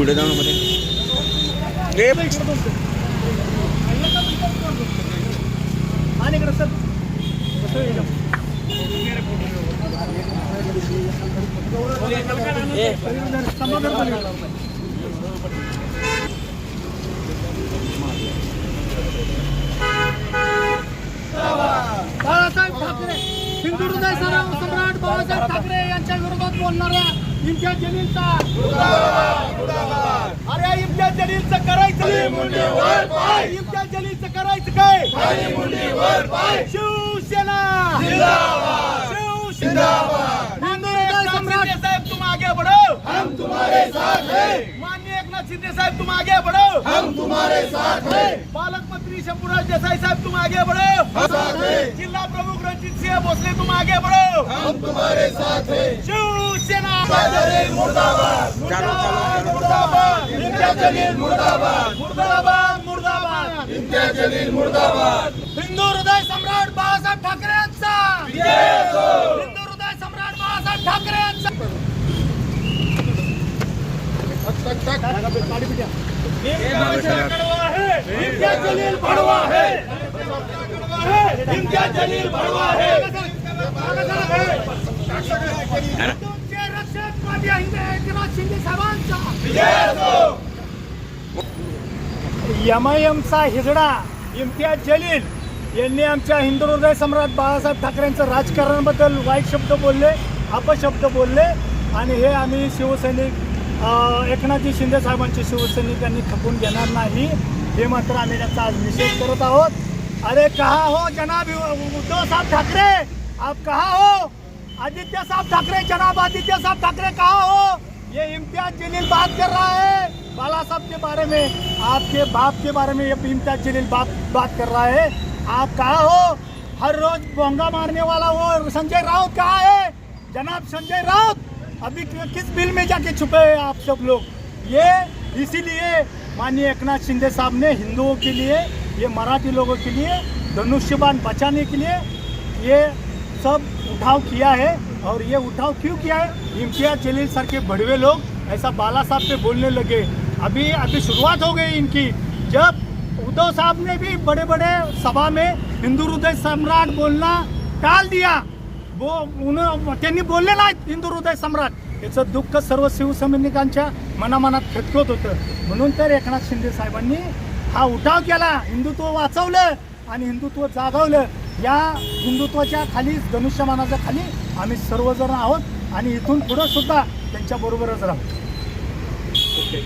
पुढे जाऊ मध्ये. बाळासाहेब ठाकरे सरा- सम्राट बाळासाहेब ठाकरे यांच्या विरोधात बोलणाऱ्या इम्तियाज जलीलचा अरे इम्तियाज जलीलचं करायचं इम्तियाज जलीलचं करायचं काय शिवसेना! शिवसेना! साहेब तुम आगे बढ़ो. हम तुम्हारे साथ हैं. माननीय एकनाथ शिंदे साहेब तुम आगे बढ़ो. हम तुम्हारे साथ हैं. पालक मंत्री शंभूराज देसाई साहेब तुम आगे बढ़ो. जिला प्रमुख रणजित सिंह भोसले तुम आगे बढ़ो. हम तुम्हारे साथ हैं. शिवसेना! मुर्दाबाद. मुर्दाबाद मुर्दाबाद. मुर्दाबाद. मुर्दाबाद. हिंदू हृदय सम्राट बाळासाहेब ठाकरे यांचा. हिंदू हृदय सम्राट बाळासाहेब ठाकरे यांचा. इम्तियाज जलील भडवा है इम्तियाज जलील भडवा है तुमचे रक्षक माझे हिंदे एकनाथ शिंदे साहेबांचा. एम आय एमचा हिजडा इम्तियाज जलील यांनी आमच्या हिंदू हृदय सम्राट बाळासाहेब ठाकरेंचं राजकारणाबद्दल वाईट शब्द बोलले अपशब्द बोलले. आणि हे आम्ही शिवसैनिक एकनाथजी शिंदे साहेबांचे शिवसैनिकांनी खपून घेणार नाही. हे मात्र आम्ही त्याचा आज निषेध करत आहोत. अरे कहा हो जनाब उद्धव साहब ठाकरे? आप कहा हो? आदित्य साहब ठाकरे जनाब आदित्य साहब ठाकरे कहा हो? ये इम्तियाज जलील बात कर रहा है बाला साहब के बारे में। आपके बाप के बारे में ये इम्तियाज़ जलील बात बात कर रहा है। आप कहा हो? हर रोज बोंगा मारने वाला वो संजय राउत कहा है? जनाब संजय राउत, अभी किस बिल में जाके छुपे हैं आप सब लोग? ये इसीलिए माननीय एकनाथ शिंदे साहब ने हिंदुओं के लिए, ये मराठी लोगों के लिए धनुष्यबान बचाने के लिए ये सब उठाव किया है। और ये उठाव क्यों किया है? इम्तियाज़ जलील सर के बड़वे लोग ऐसा बाला साहब पे बोलने लगे। अभी अभी शुरुआत हो गई इनकी। जब उद्धव साहब ने भी बड़े बड़े सभा में हिंदू हृदय सम्राट बोलना टाल दिया वो उन्होंने त्यांनी बोलले नाहीत हिंदू हृदय सम्राट। याचं दुःख सर्व शिवसैनिकांच्या मनामनात खटकत होतं. म्हणून तर एकनाथ शिंदे साहेबांनी हा उठाव केला हिंदुत्व वाचवलं आणि हिंदुत्व जागवलं. या हिंदुत्वाच्या खाली धनुष्यमानाच्या खाली आम्ही सर्वजण आहोत आणि इथून पुढं सुद्धा त्यांच्या राहू. ओके